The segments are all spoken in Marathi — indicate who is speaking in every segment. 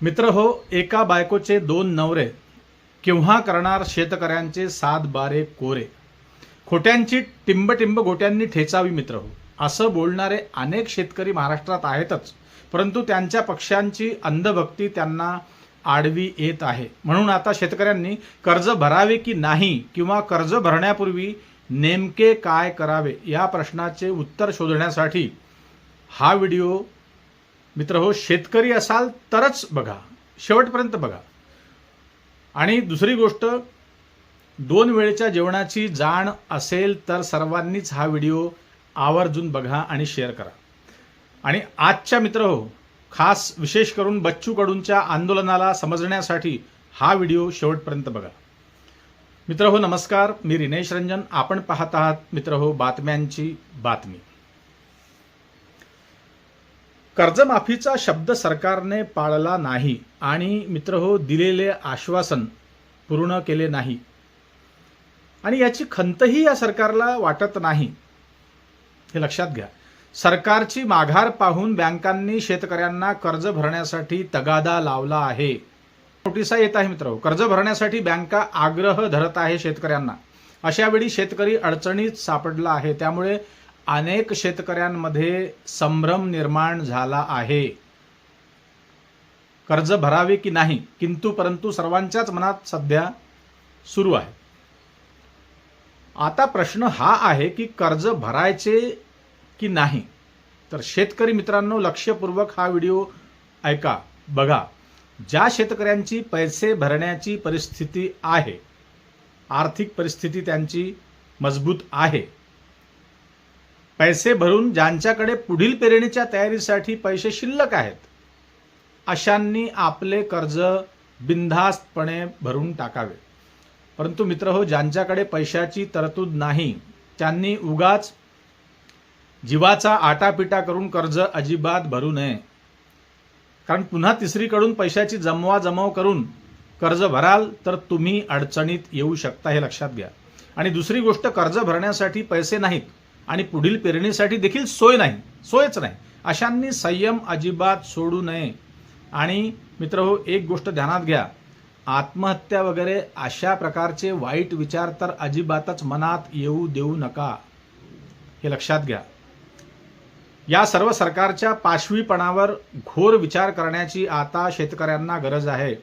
Speaker 1: मित्र हो एका बायकोचे दोन नवरे केव्हा करणार शेतकऱ्यांचे सात बारे कोरे? खोट्यांची टिंबटिंब गोट्यांनी ठेचावी मित्र हो. असं बोलणारे अनेक शेतकरी महाराष्ट्रात आहेतच परंतु त्यांच्या पक्षांची अंधभक्ती त्यांना आडवी येत आहे. म्हणून आता शेतकऱ्यांनी कर्ज भरावे की नाही किंवा कर्ज भरण्यापूर्वी नेमके काय करावे या प्रश्नाचे उत्तर शोधण्यासाठी हा व्हिडिओ मित्र हो शेतकरी असाल तरच बघा. शेवटपर्यंत बघा. आणि दुसरी गोष्ट दोन वेळेच्या जेवणाची जाण असेल तर सर्वांनीच हा व्हिडिओ आवर्जून बघा आणि शेअर करा. आणि आजच्या मित्र हो खास विशेष करून बच्चू कडूंच्या आंदोलनाला समजण्यासाठी हा व्हिडिओ शेवटपर्यंत बघा. मित्र हो नमस्कार. मी रिनेश रंजन. आपण पाहत आहात मित्र हो बातम्यांची बातमी. कर्जमाफीचा शब्द सरकारने पाळला नाही आणि मित्र हो दिलेले आश्वासन पूर्ण केले नाही. आणि याची खंतही या सरकारला वाटत नाही. हे लक्षात घ्या. सरकारची माघार पाहून बँकांनी शेतकऱ्यांना कर्ज भरण्यासाठी तगादा लावला आहे. नोटिसा येत आहे मित्र हो, कर्ज भरण्यासाठी बँका आग्रह धरत आहे शेतकऱ्यांना. अशावेळी शेतकरी अडचणीत सापडला आहे. त्यामुळे अनेक शेतकऱ्यांमध्ये संभ्रम निर्माण झाला आहे. कर्ज भरावे की नाही किंतु परंतु सर्वांच्याच मनात सध्या सुरू आहे. आता प्रश्न हा आहे की कर्ज भरायचे की नाही? तर शेतकरी मित्रांनो लक्षपूर्वक हा व्हिडिओ ऐका बघा. ज्या शेतकऱ्यांची पैसे भरण्याची परिस्थिती आहे आर्थिक परिस्थिती त्यांची मजबूत आहे. पैसे भरून ज्यांच्याकडे पुढील पेरणीच्या तयारीसाठी पैसे शिल्लक आहेत अशांनी आपले कर्ज बिनधास्तपणे भरून टाकावे. परंतु मित्र हो ज्यांच्याकडे पैशाची तरतूद नाही त्यांनी उगाच जीवाचा आटापिटा करून कर्ज अजिबात भरू नये. कारण पुन्हा तिसरीकडून पैशाची जमवा जमव करून कर्ज भराल तर तुम्ही अडचणीत येऊ शकता हे लक्षात घ्या. आणि दुसरी गोष्ट कर्ज भरण्यासाठी पैसे नाहीत. आणि पुढील पेरणीसाठी देखील सोय नाही सोयच नाही. अशांनी संयम अजिबात सोडू नये. आणि मित्र हो एक गोष्ट ध्यानात घ्या. आत्महत्या वगैरे अशा प्रकारचे वाईट विचार तर अजिबातच मनात येऊ देऊ नका. हे लक्षात घ्या. या सर्व सरकारच्या पाशवीपणावर घोर विचार करण्याची आता शेतकऱ्यांना गरज आहे.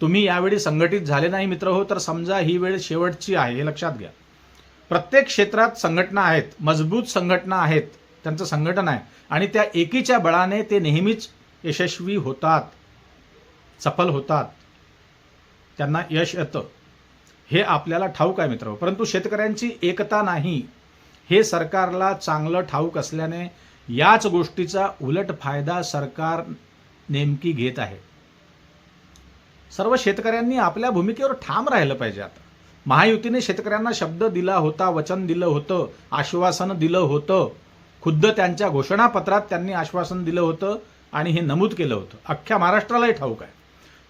Speaker 1: तुम्ही यावेळी संघटित झाले नाही मित्र हो तर समजा ही वेळ शेवटची आहे हे लक्षात घ्या. प्रत्येक क्षेत्रात संघटना आहेत मजबूत संघटना आहेत त्यांचं संघटन आहे. आणि त्या एकीच्या बळाने ते नेहमीच यशस्वी होतात सफल होतात. त्यांना यश येतं. हे आपल्याला ठाऊक आहे मित्र परंतु शेतकऱ्यांची एकता नाही. हे सरकारला चांगलं ठाऊक असल्याने याच गोष्टीचा उलट फायदा सरकार नेमकी घेत आहे. सर्व शेतकऱ्यांनी आपल्या भूमिकेवर ठाम राहिलं पाहिजे आता. महायुतीने शेतकऱ्यांना शब्द दिला होता वचन दिलं होतं आश्वासन दिलं होतं. खुद्द त्यांच्या घोषणापत्रात त्यांनी आश्वासन दिलं होतं आणि हे नमूद केलं होतं. अख्ख्या महाराष्ट्रालाही ठाऊक आहे.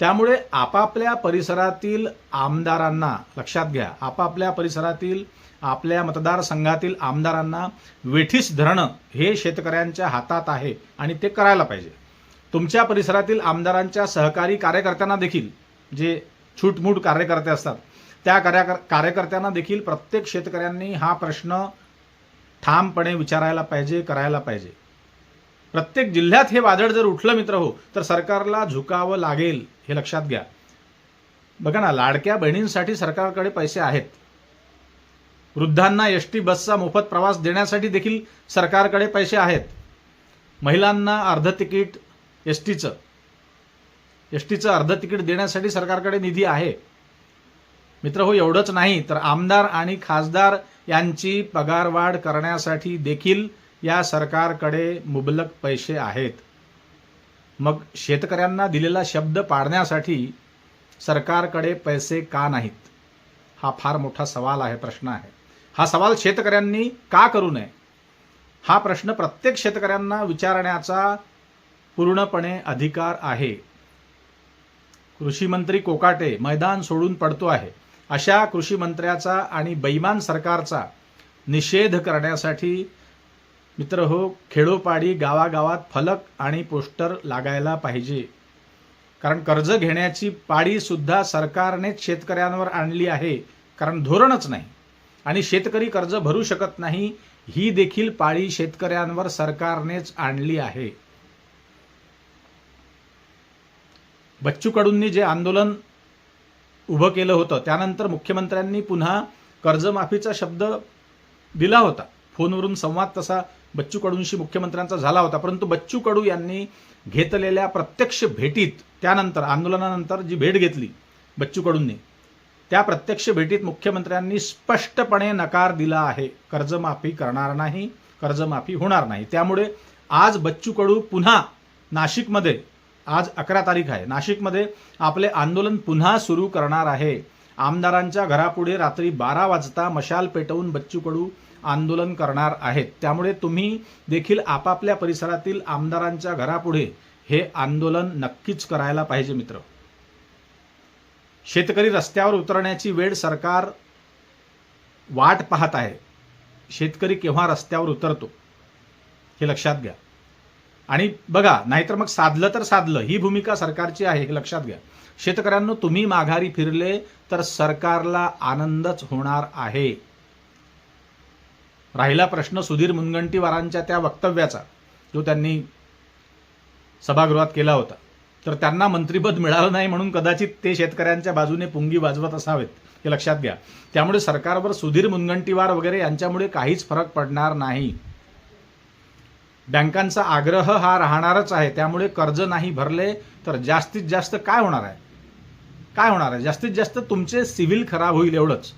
Speaker 1: त्यामुळे आपापल्या परिसरातील आमदारांना लक्षात घ्या आपापल्या परिसरातील आपल्या मतदारसंघातील आमदारांना वेठीस धरणं हे शेतकऱ्यांच्या हातात आहे आणि ते करायला पाहिजे. तुमच्या परिसरातील आमदारांच्या सहकारी कार्यकर्त्यांना देखील जे छूटमूट कार्यकर्ते असतात त्या कार्य कार्यकर्त्यांना देखील प्रत्येक शेतकऱ्यांनी हा प्रश्न ठामपणे विचारायला पाहिजे करायला पाहिजे. प्रत्येक जिल्ह्यात हे वादळ जर उठलं मित्र हो तर सरकारला झुकावं लागेल हे लक्षात घ्या. बघा ना लाडक्या बहिणींसाठी सरकारकडे पैसे आहेत. वृद्धांना एस टी बसचा मोफत प्रवास देण्यासाठी देखील सरकारकडे पैसे आहेत. महिलांना अर्ध तिकीट एस टीचं एस टीचं अर्ध तिकीट देण्यासाठी सरकारकडे निधी आहे. मित्र हो एवढंच नाही तर आमदार आणि खासदार यांची पगारवाढ करण्यासाठी देखील या सरकारकडे मुबलक पैसे आहेत. मग शेतकऱ्यांना दिलेला शब्द पाडण्यासाठी सरकारकडे पैसे का नाहीत? हा फार मोठा सवाल आहे प्रश्न आहे. हा सवाल शेतकऱ्यांनी का करू नये? हा प्रश्न प्रत्येक शेतकऱ्यांना विचारण्याचा पूर्णपणे अधिकार आहे. कृषी मंत्री कोकाटे मैदान सोडून पडतो आहे. अशा कृषी मंत्र्याचा आणि बैमान सरकारचा निषेध करण्यासाठी मित्र हो खेडोपाडी गावागावात फलक आणि पोस्टर लागायला पाहिजे. कारण कर्ज घेण्याची पाळीसुद्धा सरकारनेच शेतकऱ्यांवर आणली आहे कारण धोरणच नाही. आणि शेतकरी कर्ज भरू शकत नाही ही देखील पाळी शेतकऱ्यांवर सरकारनेच आणली आहे. बच्चू कडूंनी जे आंदोलन उभं केलं होतं. त्यानंतर मुख्यमंत्र्यांनी पुन्हा कर्जमाफीचा शब्द दिला होता. फोनवरून संवाद तसा बच्चू कडूंशी मुख्यमंत्र्यांचा झाला होता. परंतु बच्चू कडू यांनी घेतलेल्या प्रत्यक्ष भेटीत त्यानंतर आंदोलनानंतर जी भेट घेतली बच्चू कडूंनी त्या प्रत्यक्ष भेटीत मुख्यमंत्र्यांनी स्पष्टपणे नकार दिला आहे. कर्जमाफी करणार नाही कर्जमाफी होणार नाही. त्यामुळे आज बच्चू कडू पुन्हा नाशिकमध्ये आज अकरा तारीख आहे. नाशिकमध्ये आपले आंदोलन पुन्हा सुरू करणार आहे. आमदारांच्या घरापुढे रात्री बारा वाजता मशाल पेटवून बच्चू कडू आंदोलन करणार आहेत. त्यामुळे तुम्ही देखील आपापल्या परिसरातील आमदारांच्या घरापुढे हे आंदोलन नक्कीच करायला पाहिजे मित्र. शेतकरी रस्त्यावर उतरण्याची वेळ सरकार वाट पाहत आहे. शेतकरी केव्हा रस्त्यावर उतरतो हे लक्षात घ्या. आणि बघा नाहीतर मग साधलं तर साधलं. ही भूमिका सरकारची आहे हे लक्षात घ्या. शेतकऱ्यांनो तुम्ही माघारी फिरले तर सरकारला आनंदच होणार आहे. राहिला प्रश्न सुधीर मुनगंटीवारांच्या त्या वक्तव्याचा जो त्यांनी सभागृहात केला होता. तर त्यांना मंत्रिपद मिळालं नाही म्हणून कदाचित ते शेतकऱ्यांच्या बाजूने पुंगी वाजवत असावेत हे लक्षात घ्या. त्यामुळे सरकारवर सुधीर मुनगंटीवार वगैरे यांच्यामुळे काहीच फरक पडणार नाही. बँकांचा आग्रह हा राहणारच आहे. त्यामुळे कर्ज नाही भरले तर जास्तीत जास्त काय होणार आहे? काय होणार आहे? जास्तीत जास्त तुमचे सिव्हिल खराब होईल एवढंच.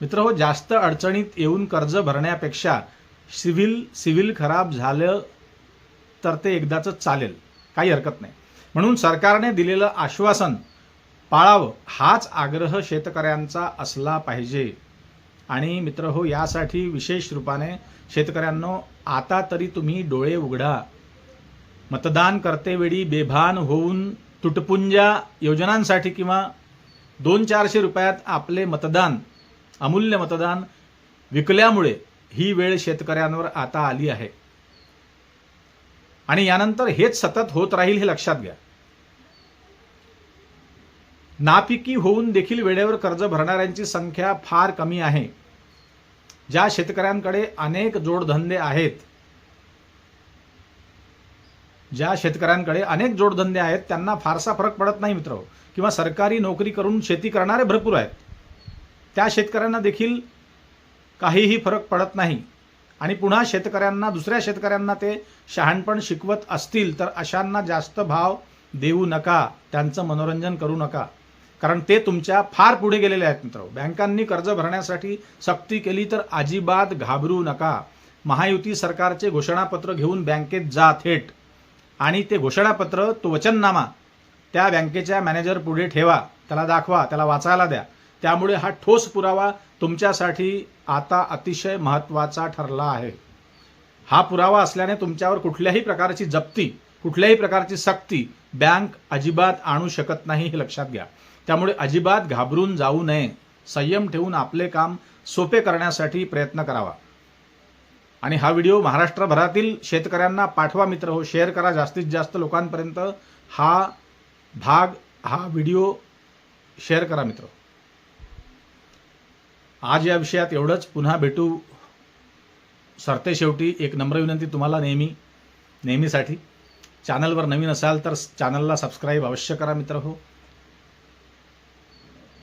Speaker 1: मित्र हो जास्त अडचणीत येऊन कर्ज भरण्यापेक्षा सिव्हिल सिव्हिल खराब झालं तर ते एकदाच चालेल. काही हरकत नाही. म्हणून सरकारने दिलेलं आश्वासन पाळावं हाच आग्रह शेतकऱ्यांचा असला पाहिजे. आणि मित्र हो यासाठी विशेष रूपाने शेतकऱ्यांनो आता तरी तुम्ही डोळे उघडा. मतदान करतेवेळी बेभान होऊन तुटपुंजा योजनांसाठी किंवा दोन चारशे रुपयात आपले मतदान अमूल्य मतदान विकल्यामुळे ही वेळ शेतकऱ्यांवर आता आली आहे. आणि यानंतर हेच सतत होत राहील हे लक्षात घ्या. नापिकी होऊन देखील वेळेवर कर्ज भरणाऱ्यांची संख्या फार कमी आहे. ज्या शेतकऱ्यांकडे अनेक जोडधंदे आहेत ज्या शेतकऱ्यांकडे अनेक जोडधंदे आहेत त्यांना फारसा फरक पडत नाही मित्र. किंवा सरकारी नोकरी करून शेती करणारे भरपूर आहेत. त्या शेतकऱ्यांना देखील काहीही फरक पडत नाही. आणि पुन्हा शेतकऱ्यांना दुसऱ्या शेतकऱ्यांना ते शहाणपण शिकवत असतील तर अशांना जास्त भाव देऊ नका. त्यांचं मनोरंजन करू नका. कारण ते तुमच्या फार पुढे गेलेले आहेत मित्र. बँकांनी कर्ज भरण्यासाठी सक्ती केली तर अजिबात घाबरू नका. महायुती सरकारचे घोषणापत्र घेऊन बँकेत जा थेट. आणि ते घोषणापत्र तो वचननामा त्या बँकेच्या मॅनेजर पुढे ठेवा. त्याला दाखवा त्याला वाचायला द्या. त्यामुळे हा ठोस पुरावा तुमच्यासाठी आता अतिशय महत्त्वाचा ठरला आहे. हा पुरावा असल्याने तुमच्यावर कुठल्याही प्रकारची जप्ती कुठल्याही प्रकारची सक्ती बँक अजिबात आणू शकत नाही हे लक्षात घ्या. त्यामुळे अजिबात घाबरून जाऊ नये. संयम ठेवून आपले काम सोपे करण्यासाठी प्रयत्न करावा. आणि हा व्हिडिओ महाराष्ट्रभरातील शेतकऱ्यांना पाठवा मित्र हो शेअर करा. जास्तीत जास्त लोकांपर्यंत हा भाग हा व्हिडिओ शेअर करा मित्र हो. आज या विषयात एवढंच. पुन्हा भेटू. सरते शेवटी. एक नम्र विनंती तुम्हाला नेहमी नेहमीसाठी. चॅनलवर नवीन असाल तर चॅनलला सबस्क्राईब अवश्य करा मित्र हो.